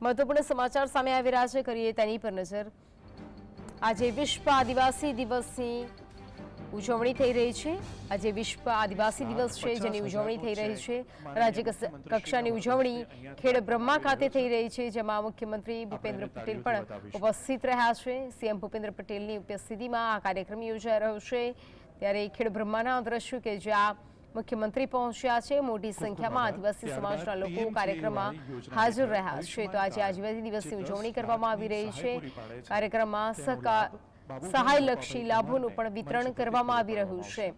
મહત્વપૂર્ણ સમાચાર સામે આવી રહ્યા છે. કરીએ તેની પર નજર. આજે વિશ્વ આદિવાસી દિવસની ઉજવણી થઈ રહી છે. આજે વિશ્વ આદિવાસી દિવસ છે જેની ઉજવણી થઈ રહી છે. રાજ્ય કક્ષાની ઉજવણી ખેડ બ્રહ્મા ખાતે થઈ રહી છે. જેમાં મુખ્યમંત્રી ભૂપેન્દ્ર પટેલ પણ ઉપસ્થિત રહ્યા છે. સીએમ ભૂપેન્દ્ર પટેલની ઉપસ્થિતિમાં આ કાર્યક્રમ યોજાઈ રહ્યો છે. ત્યારે ખેડ બ્રહ્માના દ્રશ્યો કે જ્યાં મુખ્યમંત્રી પહોંચ્યા છે. મોટી સંખ્યામાં આદિવાસી સમાજના લોકો કાર્યક્રમમાં હાજર રહ્યા છે. તો આજે આદિવાસી દિવસની ઉજવણી કરવામાં આવી રહી છે. કાર્યક્રમમાં સહાયલક્ષી લાભોનું પણ વિતરણ કરવામાં આવી રહ્યું છે.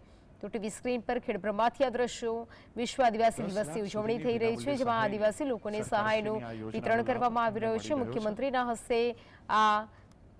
તો ટીવી સ્ક્રીન પર ખેડબ્રહ્માથી આ દ્રશ્યો વિશ્વ આદિવાસી દિવસની ઉજવણી થઈ રહી છે જેમાં આદિવાસી લોકોને સહાયનું વિતરણ કરવામાં આવી રહ્યું છે. મુખ્યમંત્રીના હસ્તે આ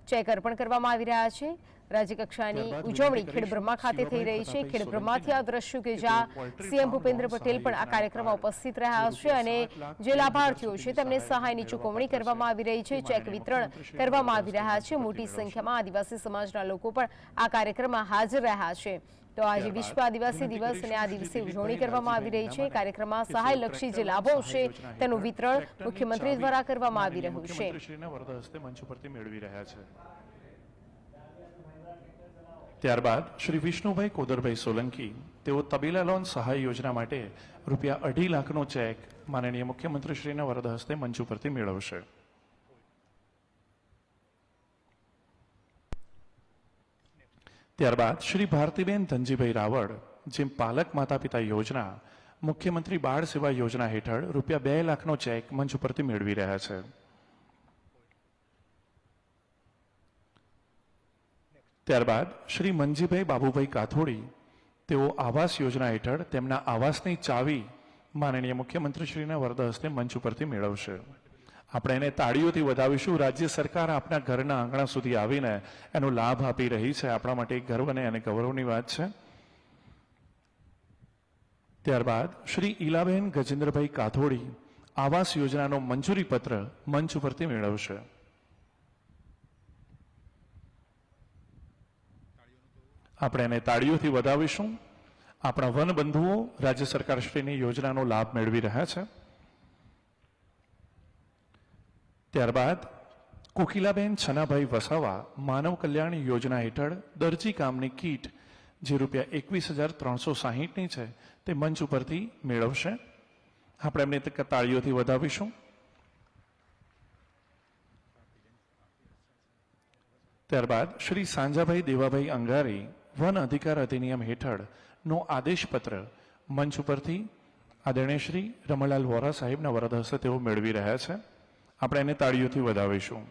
ચેક અર્પણ કરવામાં આવી રહ્યા છે. રાજ્યકક્ષાની ઉજવણી ખેડબ્રહ્મા ખાતે થઈ રહી છે. ખેડબ્રહ્માથી આ દ્રશ્યો કે જ્યાં સીએમ ભૂપેન્દ્ર પટેલ પણ આ કાર્યક્રમમાં ઉપસ્થિત રહ્યા છે. અને જે લાભાર્થીઓ છે તેમને સહાયની ચૂકવણી કરવામાં આવી રહી છે. ચેક વિતરણ કરવામાં આવી રહ્યા છે. મોટી સંખ્યામાં આદિવાસી સમાજના લોકો પણ આ કાર્યક્રમમાં હાજર રહ્યા છે. તો આજે વિશ્વ આદિવાસી દિવસ અને આ દિવસે ઉજવણી કરવામાં આવી રહી છે. કાર્યક્રમમાં સહાયલક્ષી જે લાભો છે તેનું વિતરણ મુખ્યમંત્રી દ્વારા કરવામાં આવી રહ્યું છે મુખ્યમંત્રીશ્રીના વરદ હસ્તે મંચ ઉપરથી મેળવી રહ્યા છે ત્યારબાદ શ્રી વિષ્ણુભાઈ કોદરભાઈ સોલંકી તેઓ તબીલા લોન સહાય યોજના માટે રૂપિયા અઢી લાખનો ચેક માનનીય મુખ્યમંત્રીશ્રીના વરદ હસ્તે મંચ ઉપરથી મેળવશે. ત્યારબાદ શ્રી ભારતીબેન ધનજીભાઈ રાવળ જેમ પાલક માતા પિતા યોજના, મુખ્યમંત્રી બાળ સેવા યોજના હેઠળ રૂપિયા બે લાખનો ચેક મંચ ઉપરથી મેળવી રહ્યા છે. ત્યારબાદ શ્રી મંજીભાઈ બાબુભાઈ કાથોડી તેઓ આવાસ યોજના હેઠળ તેમના આવાસની ચાવી માનનીય મુખ્યમંત્રીશ્રીના વરદ હસ્તે મંચ ઉપરથી મેળવશે. આપણે એને તાળીઓથી વધાવીશું. રાજ્ય સરકાર આપના ઘરના આંગણા સુધી આવીને એનો લાભ આપી રહી છે. આપણા માટે એક ગર્વને અને ગૌરવની વાત છે. ત્યારબાદ શ્રી ઈલાબેન ગજેન્દ્રભાઈ કાથોડી આવાસ યોજનાનો મંજૂરી પત્ર મંચ ઉપરથી મેળવશે. આપણે એને તાળીઓથી વધાવીશું. આપણા વન બંધુઓ રાજ્ય સરકારશ્રીની યોજનાનો લાભ મેળવી રહ્યા છે. ત્યારબાદ, કોકિલાબેન છનાભાઈ વસાવા માનવ કલ્યાણ યોજના હેઠળ દરજી કામની કીટ, જે રૂપિયા એકવીસ હજાર ત્રણસો સાહીઠની છે, તે મંચ ઉપરથી મેળવશે. આપણે એમને તાળીઓથી વધાવીશું. ત્યારબાદ, શ્રી સાંજાભાઈ દેવાભાઈ અંગારી વન અધિકાર અધિનિયમ હેઠળનો આદેશપત્ર મંચ ઉપરથી આદરણીય શ્રી રમણલાલ વોરા સાહેબના વરદ હસ્તે તેઓ મેળવી રહ્યા છે. આપણે એને તાળીઓથી વધાવીશું.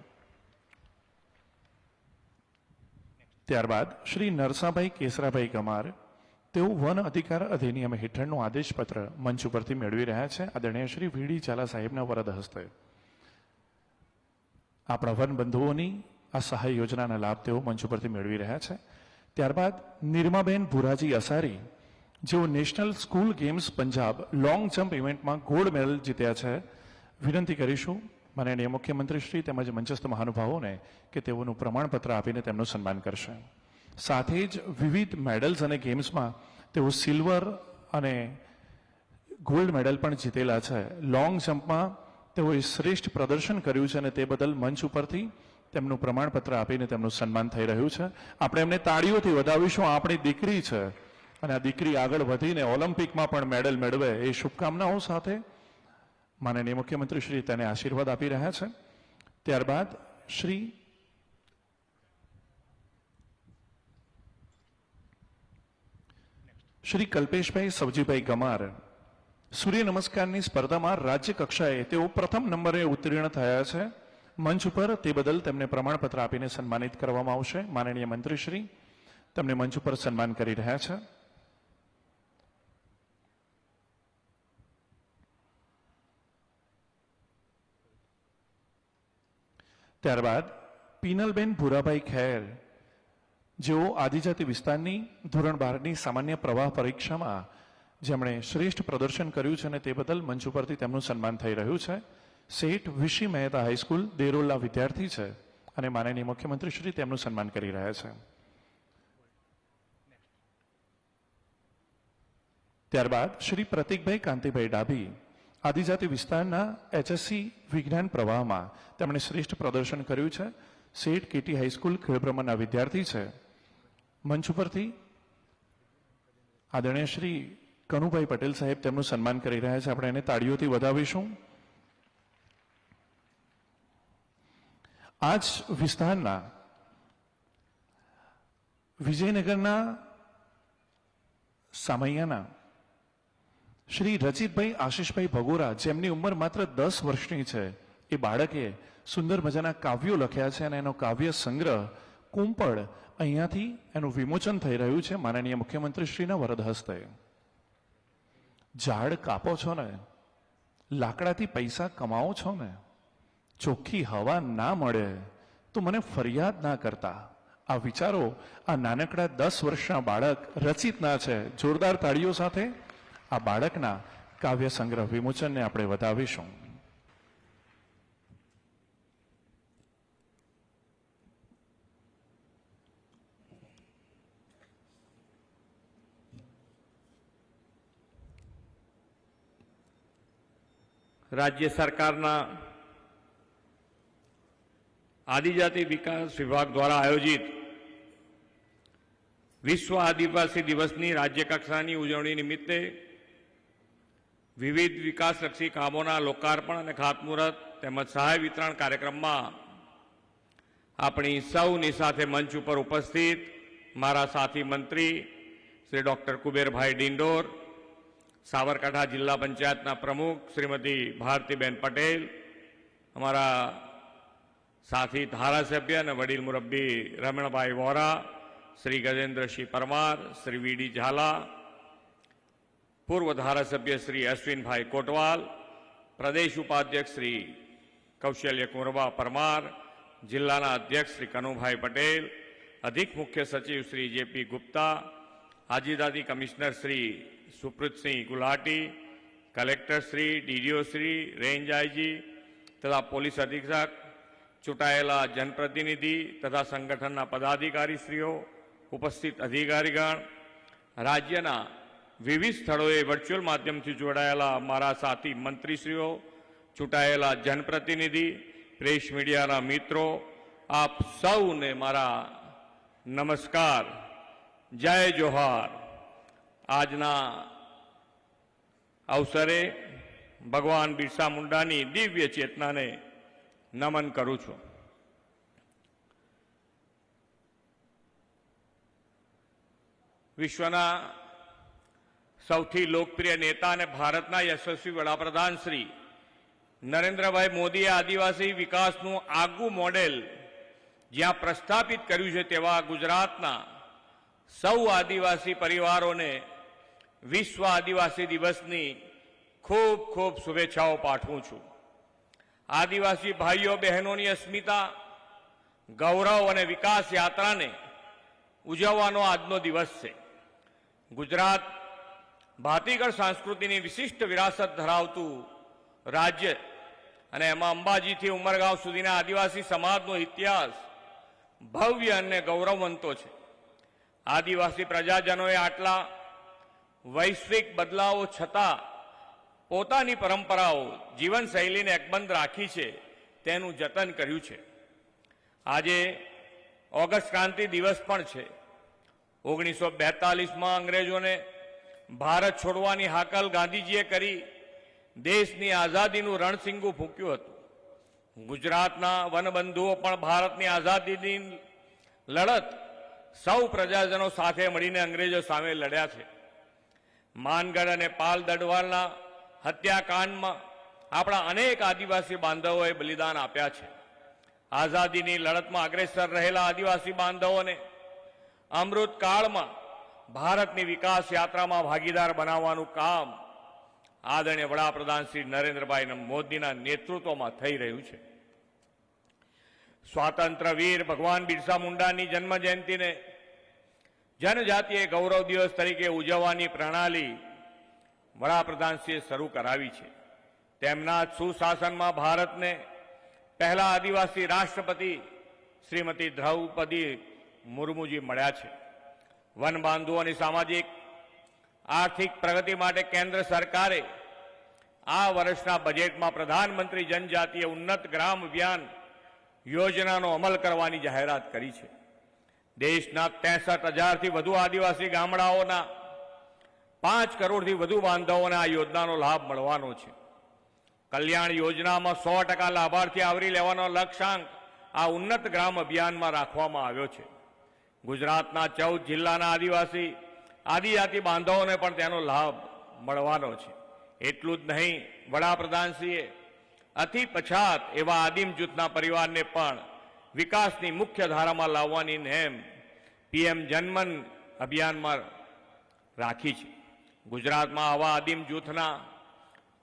ત્યારબાદ શ્રી નરસાભાઈ કેસરાભાઈ કમાર તેઓ વન અધિકાર અધિનિયમ હેઠળનું આદેશપત્ર મંચ ઉપરથી મેળવી રહ્યા છે. આદરણીય શ્રી વીડી ઝાલા સાહેબના વરદ હસ્તે. આપણા વન બંધુઓની આ સહાય યોજનાના લાભ તેઓ મંચ ઉપરથી મેળવી રહ્યા છે. ત્યારબાદ નિર્માબેન ભુરાજી અસારી, જેઓ national school games Punjab long jump ઇવેન્ટમાં ગોલ્ડ મેડલ જીત્યા છે. વિનંતી કરીશું માનનીય મુખ્યમંત્રી શ્રી તેમજ મંચસ્થ મહાનુભાવોને કે તેઓનું પ્રમાણપત્ર આપીને તેમનું સન્માન કરશે. સાથે જ વિવિધ મેડલ્સ અને ગેમ્સમાં તેઓ સિલ્વર અને ગોલ્ડ મેડલ પણ જીતેલા છે. લોંગ જમ્પમાં તેઓએ શ્રેષ્ઠ પ્રદર્શન કર્યું છે અને તે બદલ મંચ ઉપરથી તેમનું પ્રમાણપત્ર આપીને તેમનું સન્માન થઈ રહ્યું છે. આપણે એમને તાળીઓથી વધાવીશું. આપણી દીકરી છે. અને આ દીકરી આગળ વધીને ઓલિમ્પિકમાં પણ મેડલ મેળવે એ શુભકામનાઓ સાથે માનનીય મુખ્યમંત્રી તેને આશીર્વાદ આપી રહ્યા છે. ત્યારબાદ શ્રી શ્રી કલ્પેશભાઈ સવજીભાઈ ગમાર સૂર્ય નમસ્કારની સ્પર્ધામાં રાજ્ય કક્ષાએ તેઓ પ્રથમ નંબરે ઉત્તીર્ણ થયા છે. મંચ ઉપર તે બદલ તેમને પ્રમાણપત્ર આપીને સન્માનિત કરવામાં આવશે. માનનીય મંત્રીશ્રી, તેમને મંચ ઉપર સન્માન કરી રહ્યા છે. ત્યારબાદ પીનલબેન ભૂરાભાઈ ખેર, જેઓ આદિજાતિ વિસ્તારની ધોરણ બારની સામાન્ય પ્રવાહ પરીક્ષામાં જેમણે શ્રેષ્ઠ પ્રદર્શન કર્યું છે અને તે બદલ મંચ ઉપરથી તેમનું સન્માન થઈ રહ્યું છે. શેઠ વિશી મહેતા હાઈસ્કૂલ દેરોલના વિદ્યાર્થી છે અને માનનીય મુખ્યમંત્રી શ્રી તેમનું સન્માન કરી રહ્યા છે. ત્યારબાદ શ્રી પ્રતિકભાઈ કાંતિભાઈ ડાભી આદિજાતિ વિસ્તારના એચએસસી વિજ્ઞાન પ્રવાહમાં તેમણે શ્રેષ્ઠ પ્રદર્શન કર્યું છે. સેઠ કેટી હાઈસ્કૂલ ખેડબ્રહ્માના વિદ્યાર્થી છે. મંચ ઉપરથી આદરણીય શ્રી કનુભાઈ પટેલ સાહેબ તેમનું સન્માન કરી રહ્યા છે. આપણે એને તાળીઓથી વધાવીશું. આ જ વિસ્તારના વિજયનગરના સામૈયાના શ્રી રચિતભાઈ આશીષભાઈ ભગોરા, જેમની ઉંમર માત્ર દસ વર્ષની છે, એ બાળકે સુંદર મજાના કાવ્યો લખ્યા છે અને એનો કાવ્ય સંગ્રહ કુંપળ અહીંયાથી એનું વિમોચન થઈ રહ્યું છે માનનીય મુખ્યમંત્રી શ્રીના વરદ હસ્તે. ઝાડ કાપો છો ને, લાકડાથી પૈસા કમાવો છો ને ચોખ્ખી હવા ના મળે તો મને ફરિયાદ ના કરતા. આ વિચારો આ નાનકડા દસ વર્ષના બાળક રચિતના છે. જોરદાર તાળીઓ સાથે આ બાળકના કાવ્ય સંગ્રહ વિમોચનને આપણે વધાવીશું. રાજ્ય સરકારના આદિજાતિ વિકાસ વિભાગ દ્વારા આયોજિત વિશ્વ આદિવાસી દિવસની રાજ્ય કક્ષાની ઉજવણી નિમિત્તે વિવિધ વિકાસલક્ષી કામોના લોકાર્પણ અને ખાતમુહૂર્ત તેમજ સહાય વિતરણ કાર્યક્રમમાં આપણી સૌની સાથે મંચ ઉપર ઉપસ્થિત મારા સાથી મંત્રી શ્રી ડોક્ટર કુબેરભાઈ ડિંડોર સાબરકાંઠા જિલ્લા પંચાયતના પ્રમુખ શ્રીમતી ભારતીબેન પટેલ, અમારા સાથી ધારાસભ્ય અને વડીલ મુરબ્બી રમણભાઈ વોરા શ્રી ગજેન્દ્રસિંહ પરમાર શ્રી વીડી ઝાલા પૂર્વ ધારાસભ્ય શ્રી અશ્વિનભાઈ કોટવાલ પ્રદેશ ઉપાધ્યક્ષ શ્રી કૌશલ્ય કુંવરબા પરમાર જિલ્લાના અધ્યક્ષ શ્રી કનુભાઈ પટેલ અધિક મુખ્ય સચિવ Shri JP Gupta આજીદાદી commissioner Shri Supreetsingh Gulati collector Shri DDO Shri range IG તથા પોલીસ અધિક્ષક ચૂંટાયેલા જનપ્રતિનિધિ તથા સંગઠનના પદાધિકારીશ્રીઓ, ઉપસ્થિત અધિકારીગણ, રાજ્યના વિવિધ સ્થળોએ વર્ચ્યુઅલ માધ્યમથી જોડાયેલા મારા સાથી મંત્રીશ્રીઓ, ચૂંટાયેલા જનપ્રતિનિધિ, પ્રેસ મીડિયાના મિત્રો, આપ સૌને મારા નમસ્કાર. જય જોહાર. આજના અવસરે ભગવાન બિરસા મુંડાની દિવ્ય ચેતનાને નમન કરું છું. વિશ્વના સૌથી લોકપ્રિય નેતા અને ભારતના યશસ્વી વડાપ્રધાન શ્રી નરેન્દ્રભાઈ મોદીએ આદિવાસી વિકાસનું આગવું મોડેલ જ્યાં પ્રસ્થાપિત કર્યું છે તેવા ગુજરાતના સૌ આદિવાસી પરિવારોને વિશ્વ આદિવાસી દિવસની ખૂબ ખૂબ શુભેચ્છાઓ પાઠવું છું. આદિવાસી ભાઈઓ બહેનોની અસ્મિતા, ગૌરવ અને વિકાસ યાત્રાને ઉજવવાનો આજનો દિવસ છે. ગુજરાત ભાતીગળ સંસ્કૃતિની વિશિષ્ટ વિરાસત ધરાવતું રાજ્ય અને એમાં અંબાજીથી ઉમરગાંવ સુધીના આદિવાસી સમાજનો ઇતિહાસ ભવ્ય અને ગૌરવવંતો છે. આદિવાસી પ્રજાજનોએ આટલા વૈશ્વિક બદલાવો છતાં પોતાની પરંપરાઓ, જીવનશૈલીને અકબંધ રાખી છે, તેનું જતન કર્યું છે. આજે ઓગસ્ટ ક્રાંતિ દિવસ પણ છે. ઓગણીસો બેતાલીસમાં અંગ્રેજોને ભારત છોડવાની હાકલ ગાંધીજીએ કરી, દેશની આઝાદીનું રણસિંગું ફૂંક્યું હતું. ગુજરાતના વનબંધુઓ પણ ભારતની આઝાદીની લડત સૌ પ્રજાજનો સાથે મળીને અંગ્રેજો સામે લડ્યા છે. માનગઢ અને પાલ દડવાલના હત્યાકાંડમાં આપણા અનેક આદિવાસી બાંધવોએ બલિદાન આપ્યા છે. આઝાદીની લડતમાં અગ્રેસર રહેલા આદિવાસી બાંધવોને અમૃતકાળમાં ભારતની વિકાસ યાત્રામાં ભાગીદાર બનાવવાનું કામ આદરણીય વડાપ્રધાન શ્રી નરેન્દ્રભાઈ મોદીના નેતૃત્વમાં થઈ રહ્યું છે. સ્વાતંત્ર્ય વીર ભગવાન બિરસા મુંડાની જન્મ જયંતિને જનજાતીય ગૌરવ દિવસ તરીકે ઉજવવાની પ્રણાલી વડાપ્રધાનશ્રીએ શરૂ કરાવી છે. તેમના સુશાસનમાં ભારતને પહેલા આદિવાસી રાષ્ટ્રપતિ શ્રીમતી દ્રૌપદી મુર્મુજી મળ્યા છે. વન બાંધવોની સામાજિક આર્થિક પ્રગતિ માટે કેન્દ્ર સરકારે આ વર્ષના બજેટમાં પ્રધાનમંત્રી જનજાતીય ઉન્નત ગ્રામ અભિયાન યોજનાનો અમલ કરવાની જાહેરાત કરી છે. દેશના ત્રેસઠ હજારથી વધુ આદિવાસી ગામડાઓના પાંચ કરોડથી વધુ બાંધવોને આ યોજનાનો લાભ મળવાનો છે. કલ્યાણ યોજનામાં સો ટકા લાભાર્થી આવરી લેવાનો લક્ષ્યાંક આ ઉન્નત ગ્રામ અભિયાનમાં રાખવામાં આવ્યો છે. ગુજરાતના ચૌદ જિલ્લાના આદિવાસી, આદિજાતિ બાંધવોને પણ તેનો લાભ મળવાનો છે. એટલું જ નહીં, વડાપ્રધાનશ્રીએ અતિ પછાત એવા આદિમ જૂથના પરિવારને પણ વિકાસની મુખ્ય ધારામાં લાવવાની નેમ પીએમ જનમન અભિયાનમાં રાખી છે. ગુજરાતમાં આવા આદિમ જૂથના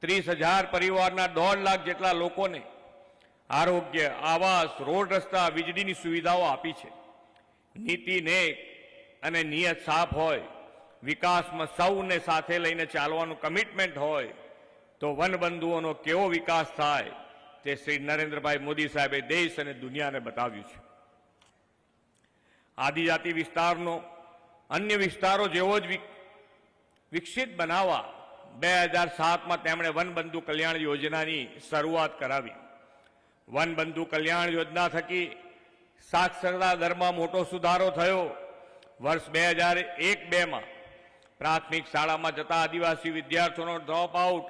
ત્રીસ હજાર પરિવારના દોઢ લાખ જેટલા લોકોને આરોગ્ય, આવાસ, રોડ રસ્તા, વીજળીની સુવિધાઓ આપી છે. નીતિ નેક અને નિયત સાફ હોય, વિકાસમાં સૌને સાથે લઈને ચાલવાનું કમિટમેન્ટ હોય, તો વનબંધુઓનો કેવો વિકાસ થાય તે શ્રી નરેન્દ્રભાઈ મોદી સાહેબે દેશ અને દુનિયાને બતાવ્યું છે. આદિજાતિ વિસ્તારનો અન્ય વિસ્તારો જેવો જ વિકસિત બનાવવા બે હજાર સાતમાં તેમણે વનબંધુ કલ્યાણ યોજનાની શરૂઆત કરાવી. વનબંધુ કલ્યાણ યોજના થકી સાક્ષરતા દરમાં મોટો સુધારો થયો. વર્ષ બે હજાર એક બેમાં પ્રાથમિક શાળામાં જતા આદિવાસી વિદ્યાર્થીઓનો ડ્રોપ આઉટ,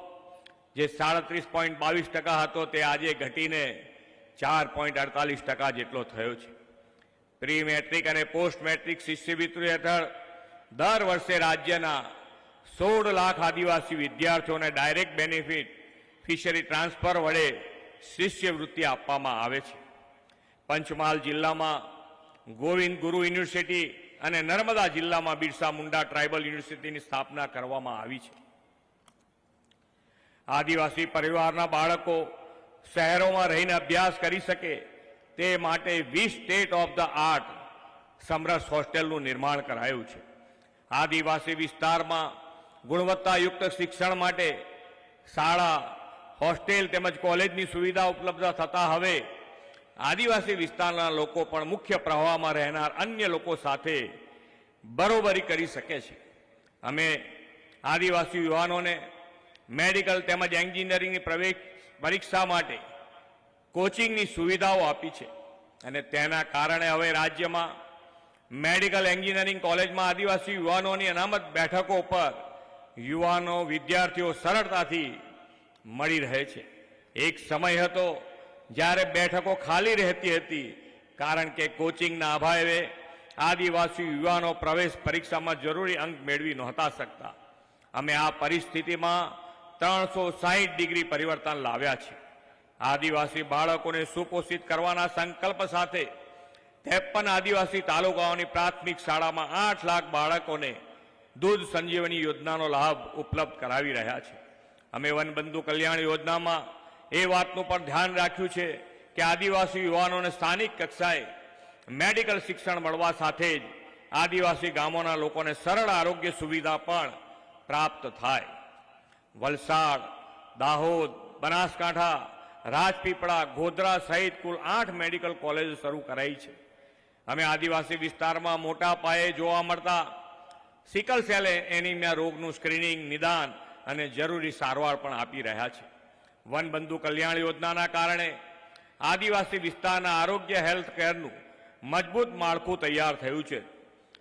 જે સાડત્રીસ પોઈન્ટ બાવીસ ટકા હતો, તે આજે ઘટીને ચાર પોઈન્ટ અડતાલીસ ટકા જેટલો થયો છે. પ્રી મેટ્રિક અને પોસ્ટ મેટ્રિક શિષ્યવૃત્તિ હેઠળ દર વર્ષે રાજ્યના સોળ લાખ આદિવાસી વિદ્યાર્થીઓને ડાયરેક્ટ બેનિફિટ ફિશરી ટ્રાન્સફર વડે શિષ્યવૃત્તિ આપવામાં આવે છે. પંચમહાલ જિલ્લામાં ગોવિંદ ગુરુ યુનિવર્સિટી અને નર્મદા જિલ્લામાં બિરસા મુંડા ટ્રાઇબલ યુનિવર્સિટીની સ્થાપના કરવામાં આવી છે. આદિવાસી પરિવારના બાળકો શહેરોમાં રહીને અભ્યાસ કરી શકે તે માટે વીસ સ્ટેટ ઓફ ધ આર્ટ સમરસ હોસ્ટેલનું નિર્માણ કરાયું છે. આદિવાસી વિસ્તારમાં ગુણવત્તાયુક્ત શિક્ષણ માટે શાળા, હોસ્ટેલ તેમજ કોલેજની સુવિધા ઉપલબ્ધ થતા હવે આદિવાસી વિસ્તારના લોકો પણ મુખ્ય પ્રવાહમાં રહેનાર અન્ય લોકો સાથે બરોબરી કરી શકે છે. અમે આદિવાસી યુવાનોને મેડિકલ તેમજ એન્જિનિયરિંગની પ્રવેશ પરીક્ષા માટે કોચિંગની સુવિધાઓ આપી છે અને તેના કારણે હવે રાજ્યમાં મેડિકલ એન્જિનિયરિંગ કોલેજમાં આદિવાસી યુવાનોની અનામત બેઠકો પર યુવાનો, વિદ્યાર્થીઓ સરળતાથી મળી રહે છે. એક સમય હતો જ્યારે બેઠકો ખાલી રહેતી હતી, કારણ કે કોચિંગના અભાવે આદિવાસી યુવાનો પ્રવેશ પરીક્ષામાં જરૂરી અંક મેળવી નહોતા શકતા. અમે આ પરિસ્થિતિમાં ત્રણસો સાહીઠ ડિગ્રી પરિવર્તન લાવ્યા છે. આદિવાસી બાળકોને સુપોષિત કરવાના સંકલ્પ સાથે ત્રેપન આદિવાસી તાલુકાઓની પ્રાથમિક શાળામાં આઠ લાખ બાળકોને દૂધ સંજીવની યોજનાનો લાભ ઉપલબ્ધ કરાવી રહ્યા છે. અમે વનબંધુ કલ્યાણ યોજનામાં એ વાતનું પણ ધ્યાન રાખ્યું છે કે આદિવાસી યુવાનોને સ્થાનિક કક્ષાએ મેડિકલ શિક્ષણ મળવા સાથે જ આદિવાસી ગામોના લોકોને સરળ આરોગ્ય સુવિધા પણ પ્રાપ્ત થાય. વલસાડ, દાહોદ, બનાસકાંઠા, રાજપીપળા, ગોધરા સહિત કુલ આઠ મેડિકલ કોલેજ શરૂ કરાઈ છે. અમે આદિવાસી વિસ્તારમાં મોટા પાયે જોવા મળતા સિકલ સેલે એનિમિયા રોગનું સ્ક્રીનિંગ, નિદાન અને જરૂરી સારવાર પણ આપી રહ્યા છે. વનબંધુ કલ્યાણ યોજનાના કારણે આદિવાસી વિસ્તારના આરોગ્ય હેલ્થ કેરનું મજબૂત માળખું તૈયાર થયું છે.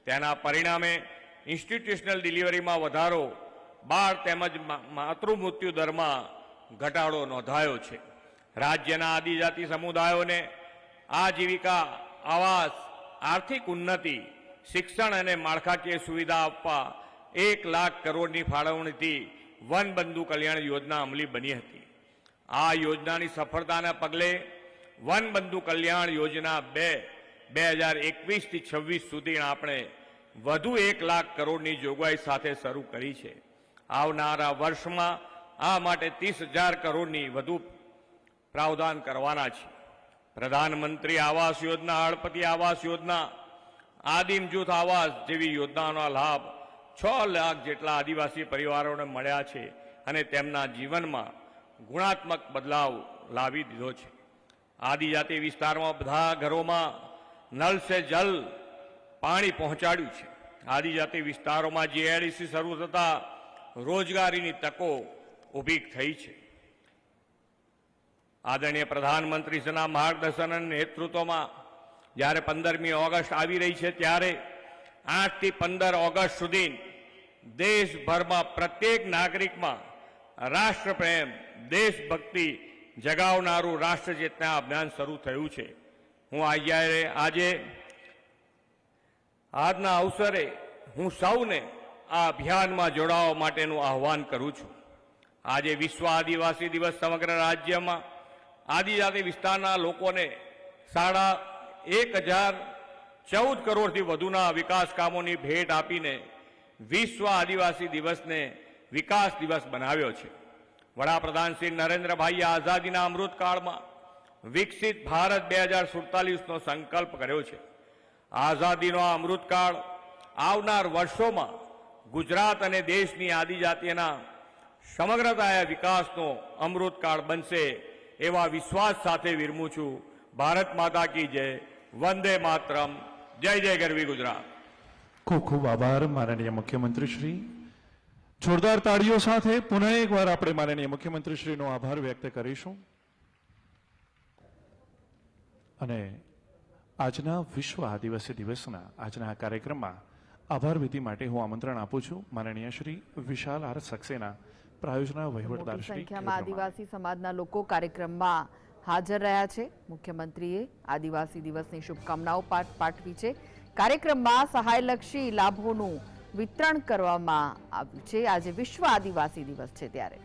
તેના પરિણામે ઇન્સ્ટિટ્યુશનલ ડિલિવરીમાં વધારો બાળ તેમજ માતૃમૃત્યુ દરમાં ઘટાડો નોંધાયો છે. રાજ્યના આદિજાતિ સમુદાયોને આજીવિકા આવાસ, આર્થિક ઉન્નતિ શિક્ષણ અને માળખાકીય સુવિધા આપવા એક લાખ કરોડની ફાળવણીથી વનબંધુ કલ્યાણ યોજના અમલી બની હતી. આ યોજનાની સફળતાના પગલે વન બંધુ કલ્યાણ યોજના બે બે હજાર એકવીસથી છવ્વીસ સુધી આપણે વધુ એક લાખ કરોડની જોગવાઈ સાથે શરૂ કરી છે. આવનારા વર્ષમાં આ માટે ત્રીસ હજાર કરોડની વધુ પ્રાવધાન કરવાના છે. પ્રધાનમંત્રી આવાસ યોજના હળપતિ આવાસ યોજના આદિમ જૂથ આવાસ જેવી યોજનાઓનો લાભ છ લાખ જેટલા આદિવાસી પરિવારોને મળ્યા છે અને તેમના જીવનમાં ગુણાત્મક બદલાવ લાવી દીધો છે. આદિજાતિ વિસ્તારમાં બધા ઘરોમાં નલ સે જલ પાણી પહોંચાડ્યું છે. આદિજાતિ વિસ્તારોમાં જીઆઈડીસી શરૂ થતા રોજગારીની તકો ઊભી થઈ છે. આદરણીય પ્રધાનમંત્રીશ્રીના માર્ગદર્શન અને નેતૃત્વમાં જ્યારે પંદરમી ઓગસ્ટ આવી રહી છે ત્યારે આઠથી પંદર ઓગસ્ટ સુધી દેશભરમાં પ્રત્યેક નાગરિકમાં રાષ્ટ્રપ્રેમ, દેશભક્તિ જગાવનારું રાષ્ટ્ર ચેતના અભિયાન શરૂ થયું છે. હું આજે આજે આજના અવસરે હું સૌને આ અભિયાનમાં જોડાવા માટેનું આહવાન કરું છું. આજે વિશ્વ આદિવાસી દિવસ સમગ્ર રાજ્યમાં આદિજાતિ વિસ્તારના લોકોને સાડા એક હજાર ચૌદ કરોડથી વધુના વિકાસ કામોની ભેટ આપીને વિશ્વ આદિવાસી દિવસને વિકાસ દિવસ બનાવ્યો છે. વડાપ્રધાન શ્રી નરેન્દ્રભાઈએ આઝાદીના અમૃતકાળમાં વિકસિત ભારત બે હજાર સુડતાલીસનો સંકલ્પ કર્યો છે. આઝાદીનો આ અમૃતકાળ આવનાર વર્ષોમાં ગુજરાત અને દેશની આદિજાતિના સમગ્રતાએ વિકાસનો અમૃતકાળ બનશે એવા વિશ્વાસ સાથે વિરમું છું. ભારત માતા કી જય. વંદે માતરમ. જય જય ગરવી ગુજરાત. ખૂબ ખૂબ આભાર માનનીય મુખ્યમંત્રી શ્રી. જોરદાર તાળીઓ સાથે પુનઃ એકવાર આપણે માનનીય મુખ્યમંત્રી શ્રીનો આભાર વ્યક્ત કરીશું. અને આજના વિશ્વ આદિવાસી દિવસના આજના આ કાર્યક્રમમાં આભાર વિધિ માટે હું આમંત્રણ આપું છું. માનનીય શ્રી વિશાલ આર સક્સેના પ્રાયોજના વહીવટદાર શ્રી સંખ્યામાં આદિવાસી સમાજના લોકો કાર્યક્રમમાં હાજર રહ્યા છે. મુખ્યમંત્રીએ આદિવાસી દિવસની શુભકામનાઓ પાઠ- પાઠવી છે. કાર્યક્રમમાં સહાયલક્ષી લાભોનું વિતરણ કરવામાં આવ્યું છે. આજે વિશ્વ આદિવાસી દિવસ છે ત્યારે.